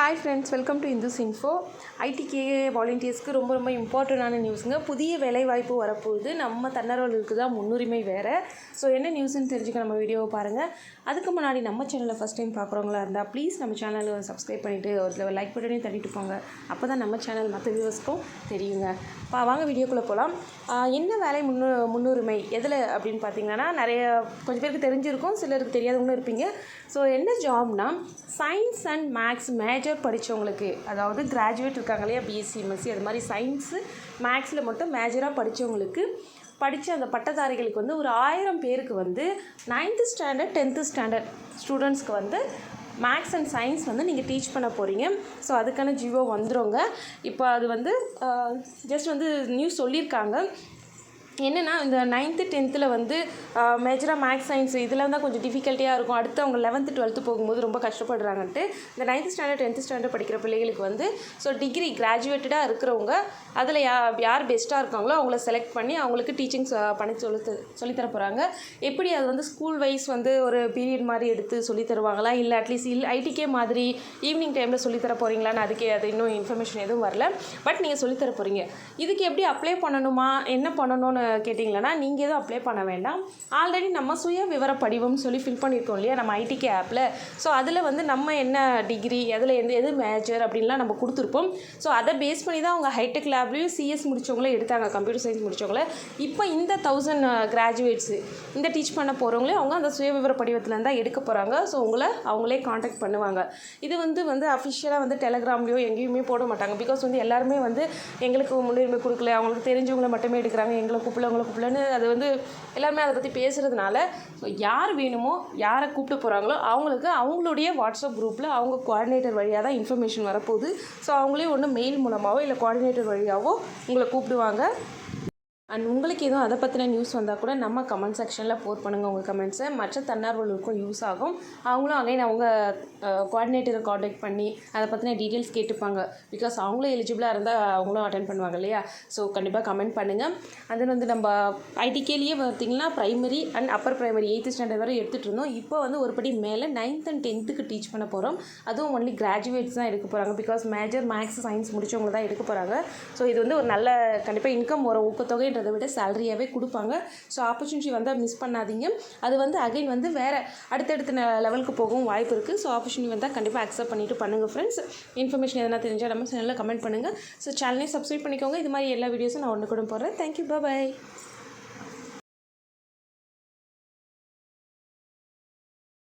Hi friends welcome to Indus info ITK வாலண்டியர்ஸ்க்கு ரொம்ப ரொம்ப இம்பார்ட்டண்டான நியூஸுங்க புதிய வேலைவாய்ப்பு வரப்போகுது. நம்ம தன்னர்வர்களுக்கு தான் முன்னுரிமை வேறு. ஸோ என்ன நியூஸ்ன்னு தெரிஞ்சுக்க நம்ம வீடியோவை பாருங்கள் அதுக்கு முன்னாடி நம்ம சேனலை ஃபஸ்ட் டைம் பார்க்குறவங்களா இருந்தால் ப்ளீஸ் நம்ம சேனலை சப்ஸ்கிரைப் பண்ணிவிட்டு ஒரு லைக் பட்டனையும் தள்ளிட்டு போங்க. அப்போ தான் நம்ம சேனல் மற்ற வியூவர்ஸ்க்கும் தெரியுங்க. பா வாங்க வீடியோக்குள்ளே போகலாம் என்ன வேலை முன்னு முன்னுரிமை? எதில் அப்படின்னு பார்த்தீங்கன்னா நிறைய கொஞ்சம் பேருக்கு தெரிஞ்சிருக்கும் சிலருக்கு தெரியாதவங்களும் இருப்பீங்க. ஸோ என்ன ஜாப்னா சயின்ஸ் அண்ட் மேக்ஸ் மேஜர் படித்தவங்களுக்கு அதாவது கிராஜுவேட் இருக்காங்க இல்லையா பிஎஸ்சி எம்எஸ்சி அது மாதிரி சயின்ஸு மேக்ஸில் மட்டும் மேஜராக படித்தவங்களுக்கு படித்த அந்த பட்டதாரிகளுக்கு வந்து ஒரு ஆயிரம் பேருக்கு வந்து நைன்த்து ஸ்டாண்டர்ட் டென்த்து ஸ்டாண்டர்ட் ஸ்டூடெண்ட்ஸ்க்கு வந்து மேக்ஸ் அண்ட் சயின்ஸ் வந்து நீங்கள் டீச் பண்ண போகிறீங்க ஸோ அதுக்கான ஜியோ வந்துருங்க. இப்போ அது வந்து ஜஸ்ட் வந்து நியூஸ் சொல்லியிருக்காங்க. என்னென்னா இந்த நைன்த்து டென்த்தில் வந்து மேஜராக மேக்ஸ் சயின்ஸ் இதெல்லாம் தான் கொஞ்சம் டிஃபிகல்ட்டியாக இருக்கும். அடுத்து அவங்க லெவன்த்து டுவெல்த்து போகும்போது ரொம்ப கஷ்டப்படுறாங்கன்ட்டு இந்த நைன்த்து ஸ்டாண்டர்ட் டென்த்து ஸ்டாண்டர்ட் படிக்கிற பிள்ளைகளுக்கு வந்து ஸோ டிகிரி கிராஜுவேட்டடாக இருக்கிறவங்க அதில் யா யார் பெஸ்ட்டாக இருக்காங்களோ அவங்கள செலக்ட் பண்ணி அவங்களுக்கு டீச்சிங் பண்ணி சொல்லி சொல்லித்தர போகிறாங்க எப்படி அது வந்து ஸ்கூல் வைஸ் வந்து ஒரு பீரியட் மாதிரி எடுத்து சொல்லி தருவாங்களா? இல்லை அட்லீஸ்ட் இல்லை ஐடிக்கே மாதிரி ஈவினிங் டைமில் சொல்லித்தர போகிறீங்களான்னு அதுக்கே அது இன்னும் இன்ஃபர்மேஷன் எதுவும் வரல. பட் நீங்கள் சொல்லித்தர போகிறீங்க இதுக்கு எப்படி அப்ளை பண்ணணுமா? என்ன பண்ணணும்னு கேட்டிங்களன்னா நீங்கள் எதுவும் அப்ளை பண்ண வேண்டாம். ஆல்ரெடி நம்ம சுய விவர படிவம்னு சொல்லி ஃபில் பண்ணியிருக்கோம் இல்லையா? நம்ம ஐடிகே ஆப்பில் ஸோ அதில் வந்து நம்ம என்ன டிகிரி எதில் எந்த எது மேஜர் அப்படின்லாம் நம்ம கொடுத்துருப்போம். ஸோ அதை பேஸ் பண்ணி தான் அவங்க ஹைடெக் லேப்லேயும் சிஎஸ் முடித்தவங்களே எடுத்தாங்க கம்ப்யூட்டர் சயின்ஸ் முடித்தவங்கள இப்போ இந்த தௌசண்ட் கிராஜுவேட்ஸு இந்த டீச் பண்ண போகிறவங்களே அவங்க அந்த சுய விவர படிவத்தில் தான் எடுக்க போகிறாங்க ஸோ உங்களை அவங்களே காண்டாக்ட் பண்ணுவாங்க. இது வந்து வந்து அஃபிஷியலாக வந்து டெலகிராம்லேயோ எங்கேயுமே போட மாட்டாங்க. பிகாஸ் வந்து எல்லாருமே வந்து எங்களுக்கு முன்னுரிமை கொடுக்கல அவங்களுக்கு தெரிஞ்சவங்களை மட்டுமே எடுக்கிறாங்க எங்களை கூப்பிடல உங்களை கூப்பிடலன்னு அது வந்து எல்லாருமே அதை பற்றி பேசுகிறதுனால யார் வேணுமோ யாரை கூப்பிட்டு போகிறாங்களோ அவங்களுக்கு அவங்களுடைய வாட்ஸ்அப் குரூப்பில் அவங்க குவாடினேட்டர் வழியாக தான் இன்ஃபர்மேஷன் வரப்போகுது. ஸோ அவங்களே ஒன்று மெயில் மூலமாகவோ இல்லை குவாடினேட்டர் வழியாகவோ உங்களை கூப்பிடுவாங்க. அண்ட் உங்களுக்கு எதுவும் அதை பற்றின நியூஸ் வந்தால் கூட நம்ம கமெண்ட் செக்ஷனில் போர் பண்ணுங்கள் உங்கள் கமெண்ட்ஸை மற்ற தன்னார்வலருக்கும் யூஸ் ஆகும். அவங்களும் அகைன் அவங்க கோஆர்டினேட்டரை காண்டாக்ட் பண்ணி அதை பற்றின டீட்டெயில்ஸ் கேட்டுப்பாங்க. பிகாஸ் அவங்களும் எலிஜிபிளாக இருந்தால் அவங்களும் அட்டன் பண்ணுவாங்க இல்லையா? ஸோ கண்டிப்பாக கமெண்ட் பண்ணுங்கள் அது வந்து நம்ம ஐடிகேலேயே பார்த்தீங்கன்னா primary and upper primary eighth standard வரை எடுத்துகிட்டு இருந்தோம். இப்போ வந்து ஒரு படி மேலே நைன்த் அண்ட் டென்த்துக்கு டீச் பண்ண போகிறோம் அதுவும் ஒன்லி கிராஜுவேட்ஸ் தான் எடுக்க போகிறாங்க பிகாஸ் மேஜர் மேக்ஸ் சயின்ஸ் முடிச்சவங்க தான் எடுக்க போகிறாங்க ஸோ இது வந்து ஒரு நல்ல கண்டிப்பாக இன்கம் வரும். ஊக்கத்தொகை அப்படின்றத விட சேலரியாகவே கொடுப்பாங்க. ஸோ ஆப்பர்ச்சுனிட்டி வந்தால் மிஸ் பண்ணாதீங்க. அது வந்து அகைன் வந்து வேறு அடுத்தடுத்த லெவலுக்கு போகவும் வாய்ப்பு இருக்குது ஸோ ஆப்பர்ச்சுனிட்டி வந்தால் கண்டிப்பாக அக்செப்ட் பண்ணிவிட்டு பண்ணுங்கள் ஃப்ரெண்ட்ஸ் இன்ஃபர்மேஷன் எதனா தெரிஞ்சால் நம்ம சேனலில் கமெண்ட் பண்ணுங்கள் ஸோ சேனலையும் சப்ஸ்கிரைப் பண்ணிக்கோங்க. இது மாதிரி எல்லா வீடியோஸும் நான் ஒன்று கூட போடுறேன். Thank you bye